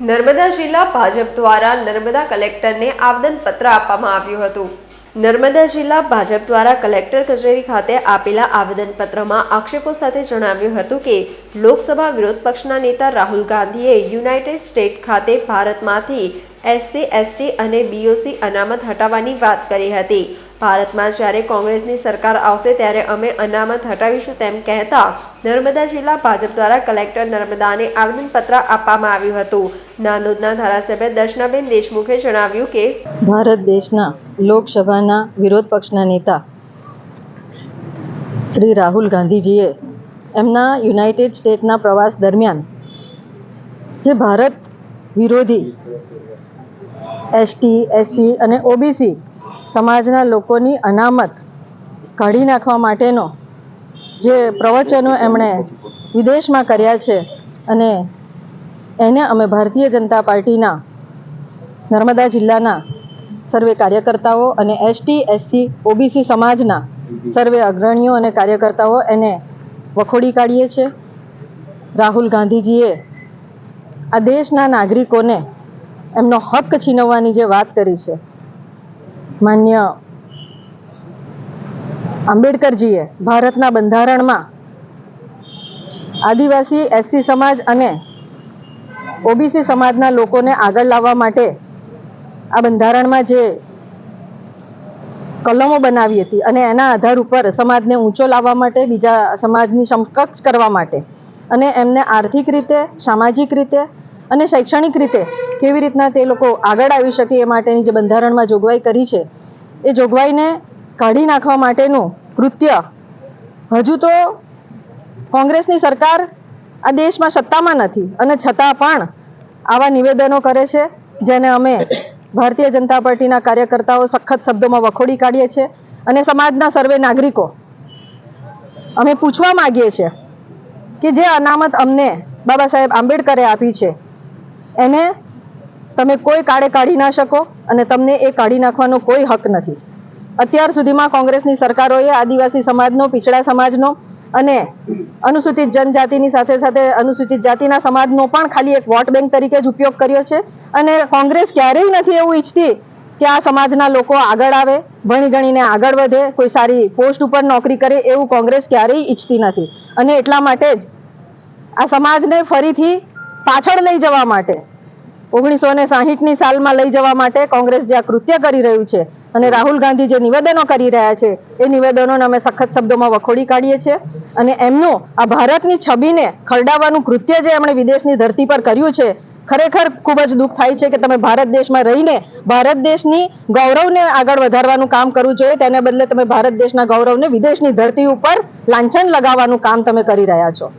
નર્મદા જિલ્લા ભાજપ દ્વારા નર્મદા કલેક્ટરને આવેદનપત્ર આપવામાં આવ્યું હતું. નર્મદા જિલ્લા ભાજપ દ્વારા કલેક્ટર કચેરી ખાતે આપેલા આવેદનપત્રમાં આક્ષેપો સાથે જણાવ્યું હતું કે, લોકસભા વિરોધ પક્ષના નેતા રાહુલ ગાંધીએ યુનાઇટેડ સ્ટેટ ખાતે ભારતમાંથી એસસી એસટી અને બીઓસી અનામત હટાવવાની વાત કરી હતી. ભારતમાં જ્યારે કોંગ્રેસની સરકાર આવશે ત્યારે અમે અનામત હટાવીશું તેમ કહેતા નર્મદા જિલ્લા ભાજપ દ્વારા કલેક્ટર નર્મદાને આવેદનપત્ર આપવામાં આવ્યું હતું. નાંદોદના ધારાસભ્ય દર્શનાબેન દેશમુખે જણાવ્યું કે ભારત દેશના લોકસભાના વિરોધ પક્ષના નેતા શ્રી રાહુલ ગાંધીજીએ એમના યુનાઇટેડ સ્ટેટના પ્રવાસ દરમિયાન જે ભારત વિરોધી એસટી, એસસી અને ઓબીસી સમાજના લોકોની અનામત કાઢી નાખવા માટેનો જે પ્રવચનો એમણે વિદેશમાં કર્યા છે અને એને અમે ભારતીય જનતા પાર્ટીના નર્મદા જિલ્લાના સર્વે કાર્યકર્તાઓ અને એસટી, એસસી, ઓબીસી સમાજના સર્વે અગ્રણીઓ અને કાર્યકર્તાઓ એને વખોડી કાઢીએ છીએ રાહુલ ગાંધીજીએ આ દેશના નાગરિકોને એમનો હક છીનવવાની જે વાત કરી છે માન્ય આંબેડકરજીએ ભારતના બંધારણમાં આદિવાસી, એસસી સમાજ અને ઓબીસી સમાજના લોકોને આગળ લાવવા માટે આ બંધારણમાં જે કલમો બનાવી હતી અને એના આધાર ઉપર સમાજને ઊંચો લાવવા માટે, બીજા સમાજની સમકક્ષ કરવા માટે અને એમને આર્થિક રીતે, સામાજિક રીતે અને શૈક્ષણિક રીતે કેવી રીતના તે લોકો આગળ આવી શકે એ માટેની જે બંધારણમાં જોગવાઈ કરી છે, એ જોગવાઈને કાઢી નાખવા માટેનું કૃત્ય હજુ તો કોંગ્રેસની સરકાર આ દેશમાં સત્તામાં નથી અને છતાં પણ આવા નિવેદનો કરે છે, જેને અમે ભારતીય જનતા પાર્ટીના કાર્યકર્તાઓ સખત શબ્દોમાં વખોડી કાઢીએ છીએ અને સમાજના સર્વે નાગરિકો અમે પૂછવા માગીએ છીએ કે જે અનામત અમને બાબા સાહેબ આંબેડકરે આપી છે એને તમે કોઈ કાળે કાઢી ના શકો અને તમને એ કાઢી નાખવાનો કોઈ હક નથી. અત્યાર સુધીમાં કોંગ્રેસની સરકારોએ આદિવાસી સમાજનો, પીછડા સમાજનો અને અનુસૂચિત જનજાતિની સાથે સાથે અનુસૂચિત જાતિના સમાજનો પણ ખાલી એક વોટ બેંક તરીકે જ ઉપયોગ કર્યો છે. અને કોંગ્રેસ ક્યારેય નથી એવું ઈચ્છતી કે આ સમાજના લોકો આગળ આવે, ભણી ગણીને આગળ વધે, કોઈ સારી પોસ્ટ ઉપર નોકરી કરે એવું કોંગ્રેસ ક્યારેય ઈચ્છતી નથી. અને એટલા માટે જ આ સમાજને ફરીથી પાછળ લઈ જવા માટે. ઓગણીસો ને સાહીઠની સાલમાં લઈ જવા માટે કોંગ્રેસ જે આ કૃત્ય કરી રહ્યું છે અને રાહુલ ગાંધી જે નિવેદનો કરી રહ્યા છે, એ નિવેદનોને અમે સખત શબ્દોમાં વખોડી કાઢીએ છીએ અને એમનું આ ભારતની છબીને ખરડાવવાનું કૃત્ય જે એમણે વિદેશની ધરતી પર કર્યું છે, ખરેખર ખૂબ જ દુઃખ થાય છે કે તમે ભારત દેશમાં રહીને ભારત દેશની ગૌરવને આગળ વધારવાનું કામ કરવું જોઈએ, તેને બદલે તમે ભારત દેશના ગૌરવને વિદેશની ધરતી ઉપર લાંછન લગાવવાનું કામ તમે કરી રહ્યા છો.